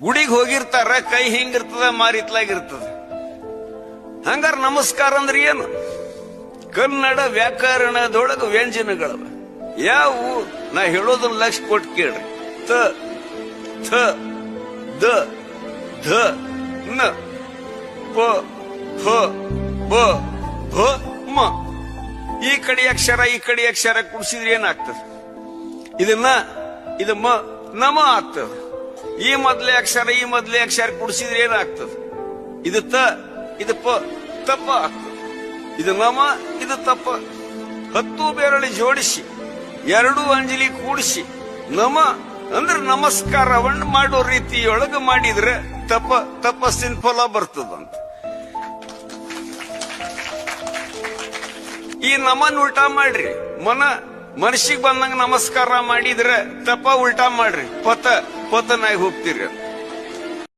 ಗುಡಿಗೆ ಹೋಗಿರ್ತಾರ ಕೈ ಹಿಂಗಿರ್ತದ ಮಾರಿತ್ಲಾಗಿರ್ತದ ಹಂಗಾರ ನಮಸ್ಕಾರ ಅಂದ್ರೆ ಏನು? ಕನ್ನಡ ವ್ಯಾಕರಣದೊಳಗ ವ್ಯಂಜನಗಳವ. ಯಾವು ನಾ ಹೇಳೋದನ್ನ ಲಕ್ಷ ಕೊಟ್ಟು ಕೇಳ್ರಿ. ತ, ಥ, ದ, ಧ, ನ, ಪ ಫ ಬ, ಭ, ಮ. ಈ ಕಡೆ ಅಕ್ಷರ, ಈ ಕಡೆ ಅಕ್ಷರ ಕುಡಿಸಿದ್ರೆ ಏನಾಗ್ತದೆ? ಇದನ್ನ, ಇದು ಮ, ನಮ ಆಗ್ತದೆ. ಈ ಮೊದ್ಲೇ ಅಕ್ಷರ, ಈ ಮೊದ್ಲೇ ಅಕ್ಷರ ಕುಡಿಸಿದ್ರೆ ಏನಾಗ್ತದೆ? ಇದು ತ, ಇದು ಪ ತಪ್ಪ ಇದು ನಮ ಇದು ತಪ್ಪ ಹತ್ತು ಬೆರಳು ಜೋಡಿಸಿ, ಎರಡು ಅಂಜಲಿ ಕೂಡಿಸಿ, ನಮ ಅಂದ್ರೆ ನಮಸ್ಕಾರವನ್ನು ಮಾಡೋ ರೀತಿಯೊಳಗೆ ಮಾಡಿದ್ರೆ ತಪ, ತಪಸ್ಸಿನ ಫಲ ಬರ್ತದಂತ. ಈ ನಮನ್ ಉಲ್ಟಾ ಮಾಡ್ರಿ. ಮನ, ಮನಸ್ಸಿಗೆ ಬಂದಂಗ ನಮಸ್ಕಾರ ಮಾಡಿದ್ರೆ ತಪ ಉಲ್ಟಾ ಮಾಡ್ರಿ. ಪತ. ಪತನಾಗಿ ಹೋಗ್ತೀರಿ.